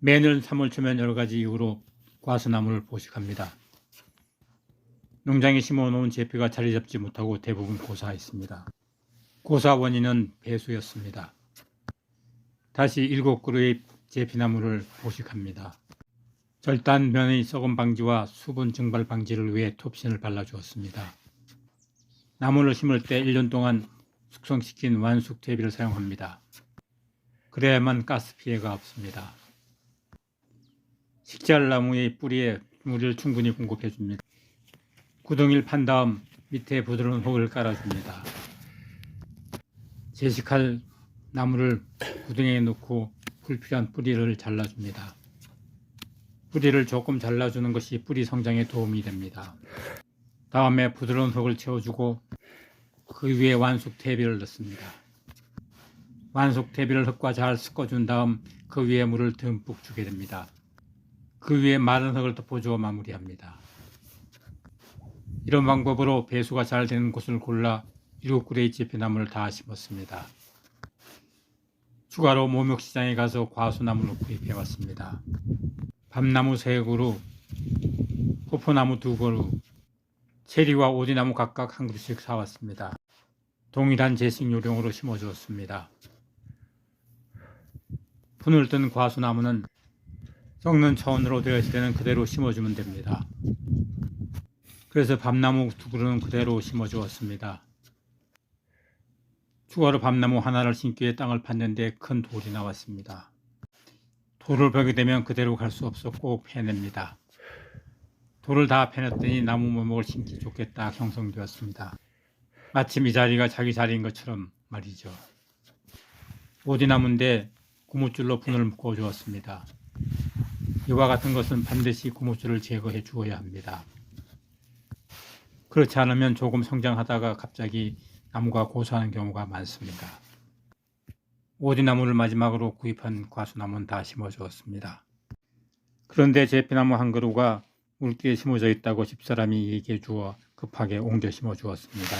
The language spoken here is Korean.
매년 3월 초면 여러 가지 이유로 과수나무를 포식합니다. 농장에 심어놓은 제피가 자리 잡지 못하고 대부분 고사했습니다. 고사 원인은 배수였습니다. 다시 일곱 그루의 제피나무를 포식합니다. 절단 면의 썩음 방지와 수분 증발 방지를 위해 톱신을 발라주었습니다. 나무를 심을 때 1년 동안 숙성시킨 완숙 퇴비를 사용합니다. 그래야만 가스 피해가 없습니다. 식재나무의 뿌리에 물을 충분히 공급해 줍니다. 구덩이를 판 다음 밑에 부드러운 흙을 깔아줍니다. 제식할 나무를 구덩이에 넣고 불필요한 뿌리를 잘라줍니다. 뿌리를 조금 잘라주는 것이 뿌리 성장에 도움이 됩니다. 다음에 부드러운 흙을 채워주고 그 위에 완숙 퇴비를 넣습니다. 완숙 퇴비를 흙과 잘 섞어준 다음 그 위에 물을 듬뿍 주게 됩니다. 그 위에 마른 흙을 덮어주어 마무리합니다. 이런 방법으로 배수가 잘 되는 곳을 골라 일곱 그레이 제피나무를 다 심었습니다. 추가로 모목시장에 가서 과수나무를 구입해 왔습니다. 밤나무 세 그루, 포포나무 두 그루, 체리와 오디나무 각각 한 그루씩 사왔습니다. 동일한 제식 요령으로 심어주었습니다. 분을 뜬 과수나무는 썩는 차원으로 되어 있을 때는 그대로 심어주면 됩니다. 그래서 밤나무 두 그루는 그대로 심어주었습니다. 추가로 밤나무 하나를 심기에 땅을 팠는데 큰 돌이 나왔습니다. 돌을 보게 되면 그대로 갈수꼭 패냅니다. 돌을 다 패냈더니 나무 모목을 심기 딱 형성되었습니다. 마침 이 자리가 자기 자리인 것처럼 말이죠. 오디나무인데 고무줄로 분을 묶어 주었습니다. 이와 같은 것은 반드시 고무줄을 제거해 주어야 합니다. 그렇지 않으면 조금 성장하다가 갑자기 나무가 고사하는 경우가 많습니다. 오디나무를 마지막으로 구입한 과수나무는 다 심어 주었습니다. 그런데 제피나무 한 그루가 물기에 심어져 있다고 집사람이 얘기해 주어 급하게 옮겨 심어 주었습니다.